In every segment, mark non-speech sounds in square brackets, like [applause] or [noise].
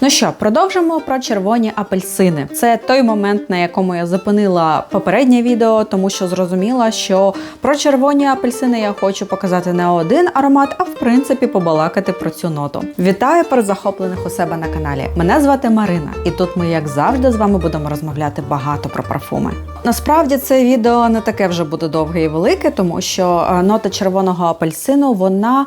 Ну що, продовжимо про червоні апельсини. Це той момент, на якому я зупинила попереднє відео, тому що зрозуміла, що про червоні апельсини я хочу показати не один аромат, а в принципі побалакати про цю ноту. Вітаю перезахоплених у себе на каналі. Мене звати Марина, і тут ми, як завжди, з вами будемо розмовляти багато про парфуми. Насправді це відео не таке вже буде довге і велике, тому що е, нота червоного апельсину вона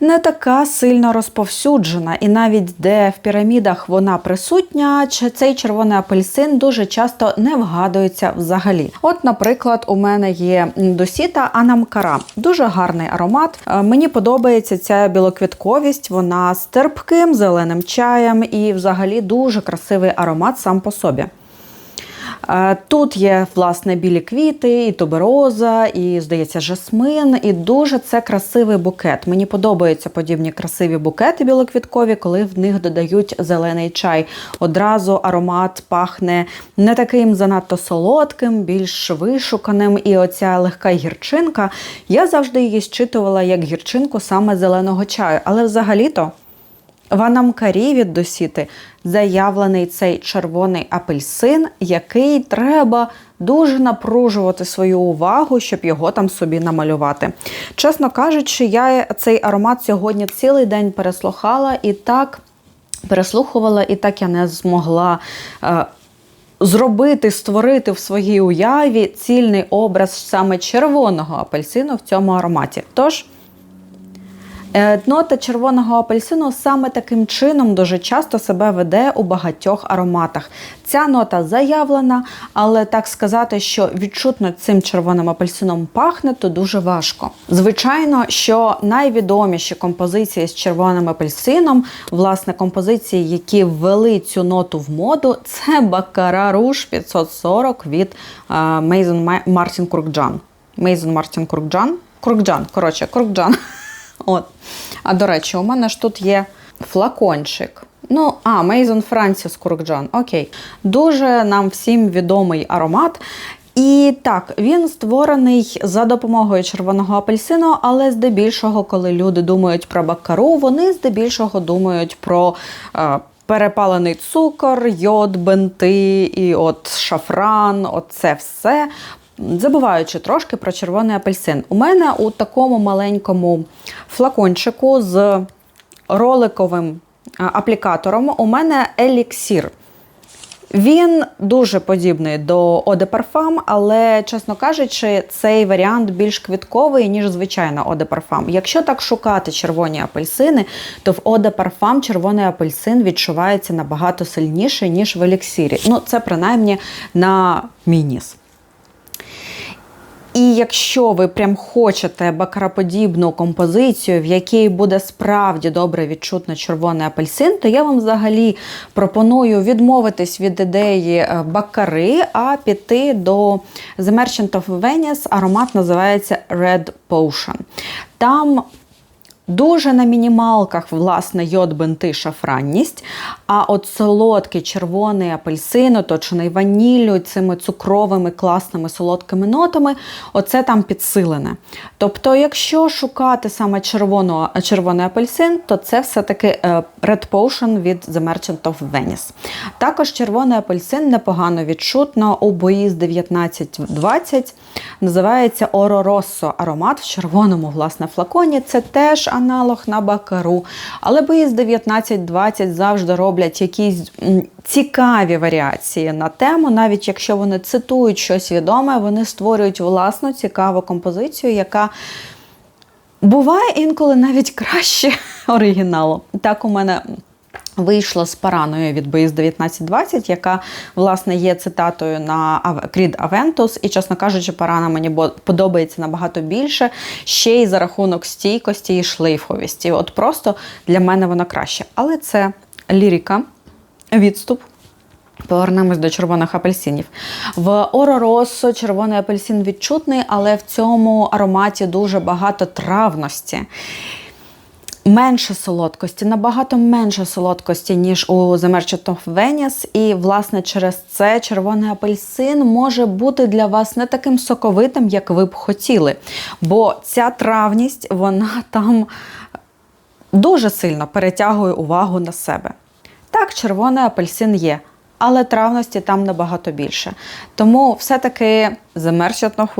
не така сильно розповсюджена, і навіть де в пірамідах вона присутня, цей червоний апельсин дуже часто не вгадується взагалі. От, наприклад, у мене є досіта Анамкара. Дуже гарний аромат. Е, Мені подобається ця білоквітковість, вона з терпким зеленим чаєм і взагалі дуже красивий аромат сам по собі. Е, Тут є власне білі квіти, і тубероза, і здається, жасмин, і дуже це красивий букет. Мені подобаються подібні красиві букети білоквіткові, коли в них додають зелений чай. Одразу аромат пахне не таким занадто солодким, більш вишуканим. І оця легка гірчинка. Я завжди її щитувала як гірчинку саме зеленого чаю. Але взагалі-то. В Анамкарі від Досіти заявлений цей червоний апельсин, який треба дуже напружувати свою увагу, щоб його там собі намалювати. Чесно кажучи, я цей аромат сьогодні цілий день переслухала і так переслухувала, і так я не змогла. Е, Зробити, створити в своїй уяві цільний образ саме червоного апельсину в цьому ароматі. Тож Нота червоного апельсину саме таким чином дуже часто себе веде у багатьох ароматах. Ця нота заявлена, але так сказати, що відчутно цим червоним апельсином пахне, то дуже важко. Звичайно, що найвідоміші композиції з червоним апельсином, власне, композиції, які ввели цю ноту в моду, це Бакара Руш 540 від Мейзен Мартін Куркджан. Мейзен Мартін Куркджан. Куркджан, коротше, Куркджан. От. А до речі, у мене ж тут є флакончик. Ну, а, Мейзон Франсіс Куркджан. Окей. Дуже нам всім відомий аромат. І так, він створений за допомогою червоного апельсину, але здебільшого, коли люди думають про баккару, вони здебільшого думають про. Е, Перепалений цукор, йод, бенти і от шафран, оце все забуваючи трошки про червоний апельсин. У мене у такому маленькому флакончику з роликовим аплікатором у мене еліксір. Він дуже подібний до de Parfum, але, чесно кажучи, цей варіант більш квітковий, ніж звичайна de Parfum. Якщо так шукати червоні апельсини, то в de Parfum червоний апельсин відчувається набагато сильніше, ніж в еліксірі. Ну, це принаймні на мій ніс. І якщо ви прям хочете бакараподібну композицію, в якій буде справді добре відчутно червоний апельсин, то я вам взагалі пропоную відмовитись від ідеї е, бакари, а піти до The Merchant of Venice. Аромат називається Red Potion. Там Дуже на мінімалках, власне, йод бенти шафранність, а от солодкий червоний апельсин, оточений ваніллю, цими цукровими класними солодкими нотами, оце там підсилене. Тобто, якщо шукати саме червоно, червоний апельсин, то це все-таки е, Red Potion від The Merchant of Venice. Також червоний апельсин непогано відчутно у бої з 1920 називається Оророссо аромат в червоному власне, флаконі. Це теж аналог на бакару. Але з 19-20 завжди роблять якісь цікаві варіації на тему, навіть якщо вони цитують щось відоме, вони створюють власну цікаву композицію, яка. Буває інколи навіть краще [laughs] оригіналу. Так у мене Вийшло з параною від Боїз 1920, яка, власне, є цитатою на Крід Авентус. І, чесно кажучи, парана мені подобається набагато більше, ще й за рахунок стійкості і шлейфовісті. От просто для мене вона краще. Але це лірика, відступ. Повернемось до червоних апельсинів. В Оро Россо червоний апельсин відчутний, але в цьому ароматі дуже багато травності менше солодкості, набагато менше солодкості, ніж у The Веніс. І, власне, через це червоний апельсин може бути для вас не таким соковитим, як ви б хотіли. Бо ця травність, вона там дуже сильно перетягує увагу на себе. Так, червоний апельсин є, але травності там набагато більше. Тому все-таки Merchant of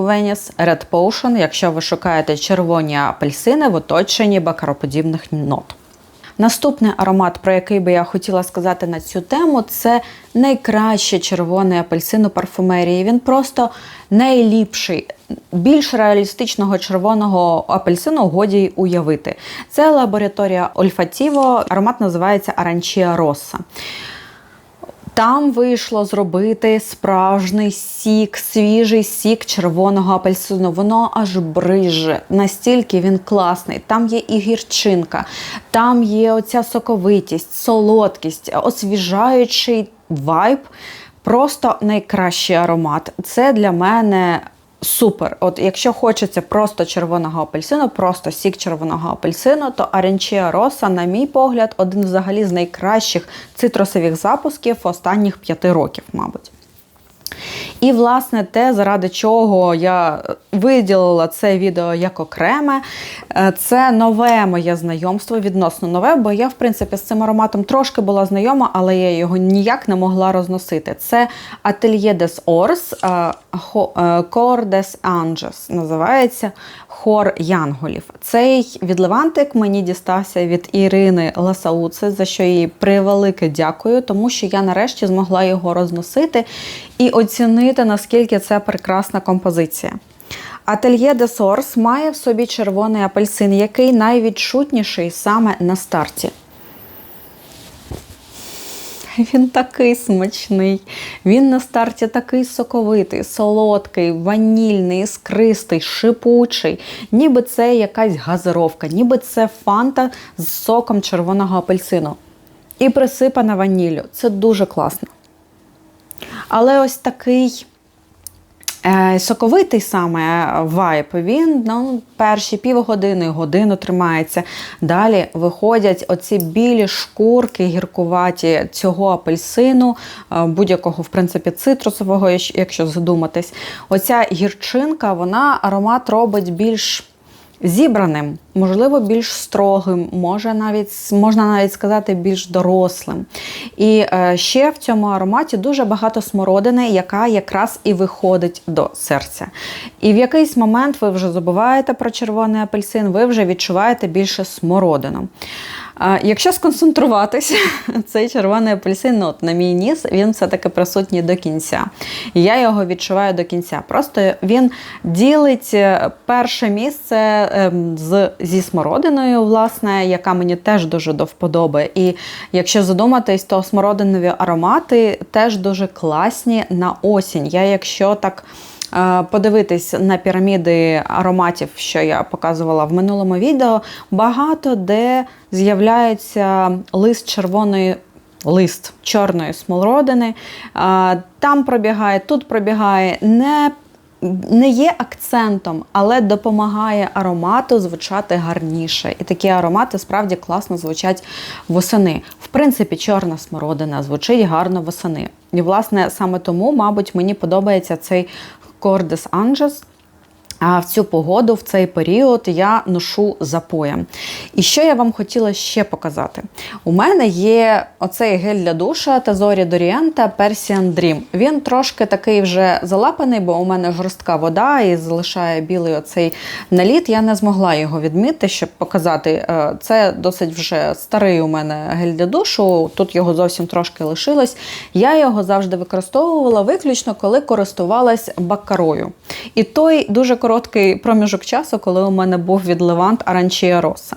Red Potion, якщо ви шукаєте червоні апельсини в оточенні бакароподібних нот. Наступний аромат, про який би я хотіла сказати на цю тему, це найкраще червоний апельсин у парфумерії. Він просто найліпший. Більш реалістичного червоного апельсину годі й уявити. Це лабораторія Ольфатіво, аромат називається Аранчія Росса. Там вийшло зробити справжній сік, свіжий сік червоного апельсину. Воно аж бриже. Настільки він класний. Там є і гірчинка, там є оця соковитість, солодкість, освіжаючий вайб. Просто найкращий аромат. Це для мене Супер. От якщо хочеться просто червоного апельсину, просто сік червоного апельсину, то Аренчія Роса, на мій погляд, один взагалі з найкращих цитрусових запусків останніх п'яти років, мабуть. І, власне, те, заради чого я виділила це відео як окреме, е, це нове моє знайомство, відносно нове, бо я, в принципі, з цим ароматом трошки була знайома, але я його ніяк не могла розносити. Це Atelier des Ors е, Cor des Anges, називається хор Янголів. Цей відливантик мені дістався від Ірини Ласауци, за що їй превелике дякую, тому що я нарешті змогла його розносити і оцінити, наскільки це прекрасна композиція. Ательє де Сорс має в собі червоний апельсин, який найвідчутніший саме на старті. Він такий смачний. Він на старті такий соковитий, солодкий, ванільний, іскристий, шипучий. Ніби це якась газировка, ніби це фанта з соком червоного апельсину. І присипана ваніллю. Це дуже класно. Але ось такий Е, соковитий саме вайп, він ну, перші півгодини, годину тримається. Далі виходять оці білі шкурки гіркуваті цього апельсину, е, будь-якого, в принципі, цитрусового, якщо задуматись. Оця гірчинка, вона аромат робить більш зібраним, можливо, більш строгим, може навіть можна навіть сказати більш дорослим. І е, ще в цьому ароматі дуже багато смородини, яка якраз і виходить до серця. І в якийсь момент ви вже забуваєте про червоний апельсин, ви вже відчуваєте більше смородину. Якщо сконцентруватися, [laughs] цей червоний апельсин, ну, от на мій ніс, він все-таки присутній до кінця. я його відчуваю до кінця. Просто він ділить е, перше місце ем, з, зі смородиною, власне, яка мені теж дуже до вподоби. І якщо задуматись, то смородинові аромати теж дуже класні на осінь. Я, якщо так. Е, подивитись на піраміди ароматів, що я показувала в минулому відео, багато де з'являється лист червоної. Лист чорної смолодини. Е, там пробігає, тут пробігає, не не є акцентом, але допомагає аромату звучати гарніше. І такі аромати справді класно звучать восени. В принципі, чорна смородина звучить гарно восени. І, власне, саме тому, мабуть, мені подобається цей Cordes Anges. А в цю погоду, в цей період, я ношу запоєм. І що я вам хотіла ще показати? У мене є оцей гель для душа Тазорі Дорієнта Persian Dream. Він трошки такий вже залапаний, бо у мене жорстка вода і залишає білий оцей наліт. Я не змогла його відмити, щоб показати. Е, це досить вже старий у мене гель для душу. Тут його зовсім трошки лишилось. Я його завжди використовувала виключно, коли користувалась баккарою. І той дуже короткий проміжок часу, коли у мене був відливант Аранчія Роса.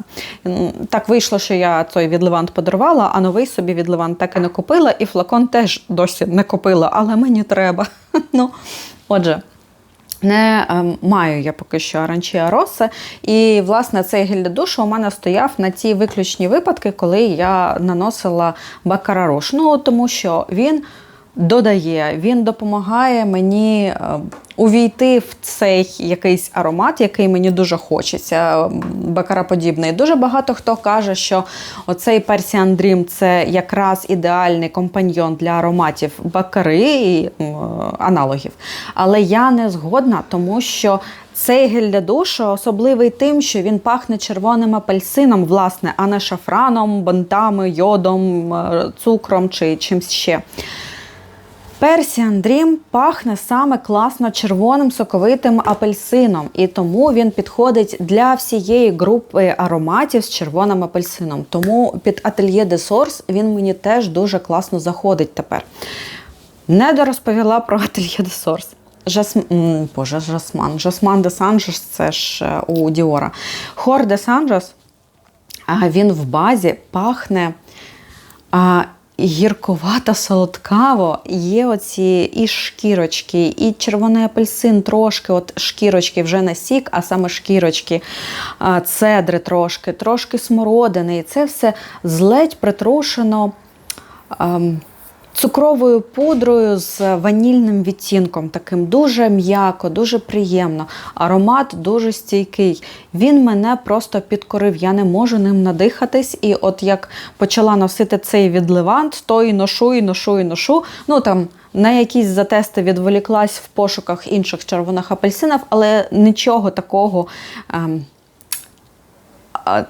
Так вийшло, що я той відливант подарувала, а новий собі відливант так і не купила, і флакон теж досі не купила, але мені треба. [laughs] Ну, Отже. Не е, маю я поки що Аранчія Роса. І, власне, цей гель для душу у мене стояв на ті виключні випадки, коли я наносила бакарарош. Ну, тому що він додає, він допомагає мені е, увійти в цей якийсь аромат, який мені дуже хочеться, бакараподібний. Дуже багато хто каже, що оцей Persian Dream це якраз ідеальний компаньйон для ароматів бакари і аналогів. Але я не згодна, тому що Цей гель для душу особливий тим, що він пахне червоним апельсином, власне, а не шафраном, бантами, йодом, е, цукром чи чимсь ще. Persian Dream пахне саме класно червоним соковитим апельсином, і тому він підходить для всієї групи ароматів з червоним апельсином. Тому під Atelier de Source він мені теж дуже класно заходить тепер. Не дорозповіла про Atelier de Source. Жасм... Боже, Жасман. Жасман де Санжес це ж е, у Діора. Хор де Санжес, він в базі пахне а, гірковато солодкаво. Є оці і шкірочки, і червоний апельсин трошки, от шкірочки вже не сік, а саме шкірочки, цедри трошки, трошки смородини. І це все зледь притрушено. ам, Цукровою пудрою з ванільним відтінком, таким дуже м'яко, дуже приємно. Аромат дуже стійкий. Він мене просто підкорив. Я не можу ним надихатись. І от як почала носити цей відливант, то і ношу, і ношу, і ношу. Ну там на якісь затести відволіклась в пошуках інших червоних апельсинів, але нічого такого. Ем,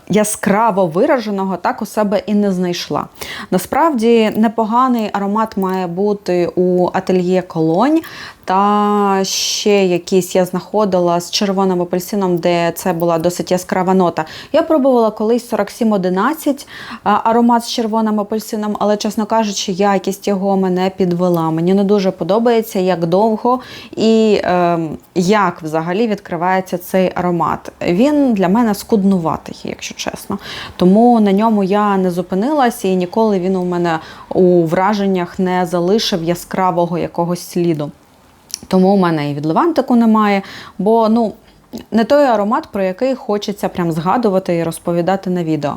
яскраво вираженого так у себе і не знайшла. Насправді непоганий аромат має бути у ательє колонь. Та ще якісь я знаходила з червоним апельсином, де це була досить яскрава нота. Я пробувала колись 4711 а, аромат з червоним апельсином, але, чесно кажучи, якість його мене підвела. Мені не дуже подобається, як довго і е, як взагалі відкривається цей аромат. Він для мене скуднуватий, якщо чесно. Тому на ньому я не зупинилась і ніколи він у мене у враженнях не залишив яскравого якогось сліду. Тому у мене і від левантику немає, бо ну. Не той аромат, про який хочеться прям згадувати і розповідати на відео.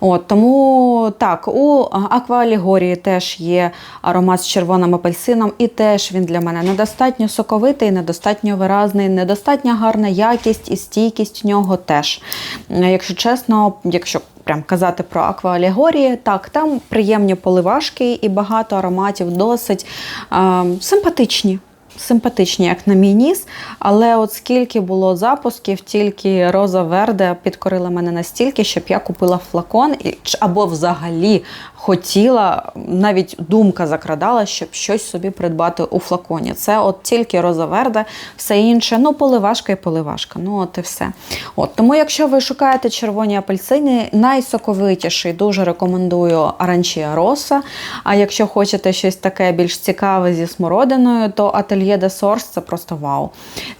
От, Тому так, у аквалігорії теж є аромат з червоним апельсином, і теж він для мене недостатньо соковитий, недостатньо виразний, недостатньо гарна якість і стійкість в нього теж. Якщо чесно, якщо прям казати про аквалігорії, так, там приємні поливашки і багато ароматів досить е, симпатичні симпатичні, як на мій ніс. Але от скільки було запусків, тільки Роза Верде підкорила мене настільки, щоб я купила флакон або взагалі хотіла, навіть думка закрадала, щоб щось собі придбати у флаконі. Це от тільки Роза Верде, все інше, ну, поливашка і поливашка. Ну, от і все. От Тому, якщо ви шукаєте червоні апельсини, найсоковитіший дуже рекомендую Аранчія Роса. А якщо хочете щось таке більш цікаве зі смородиною, то Atelier де Source це просто вау.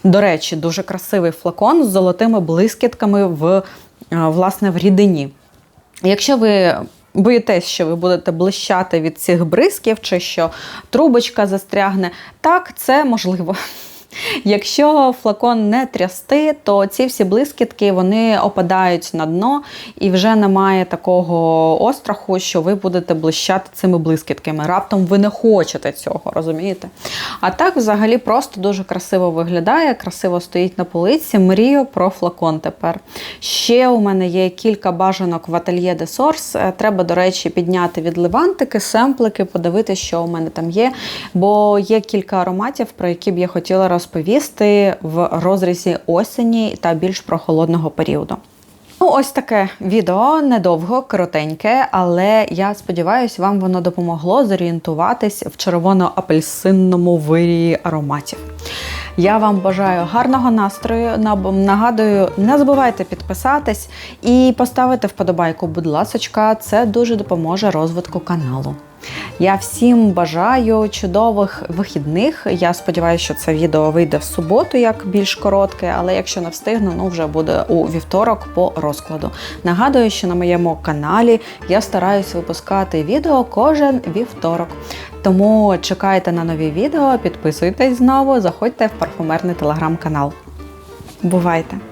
До речі, дуже красивий флакон з золотими блискітками в, власне, в рідині. Якщо ви боїтесь, що ви будете блищати від цих бризків, чи що трубочка застрягне, так, це можливо. Якщо флакон не трясти, то ці всі блискітки вони опадають на дно і вже немає такого остраху, що ви будете блищати цими блискітками. Раптом ви не хочете цього, розумієте? А так, взагалі, просто дуже красиво виглядає, красиво стоїть на полиці. Мрію про флакон тепер. Ще у мене є кілька бажанок в Atelier de Source. Треба, до речі, підняти відливантики, семплики, подивитися, що у мене там є. Бо є кілька ароматів, про які б я хотіла розповідати розповісти в розрізі осені та більш прохолодного періоду. Ну, ось таке відео недовго, коротеньке, але я сподіваюся, вам воно допомогло зорієнтуватись в червоно-апельсинному вирії ароматів. Я вам бажаю гарного настрою. Нагадую, не забувайте підписатись і поставити вподобайку, будь ласочка, це дуже допоможе розвитку каналу. Я всім бажаю чудових вихідних. Я сподіваюся, що це відео вийде в суботу, як більш коротке, але якщо не встигну, ну вже буде у вівторок по розкладу. Нагадую, що на моєму каналі я стараюсь випускати відео кожен вівторок. Тому чекайте на нові відео, підписуйтесь знову, заходьте в парфумерний телеграм-канал. Бувайте!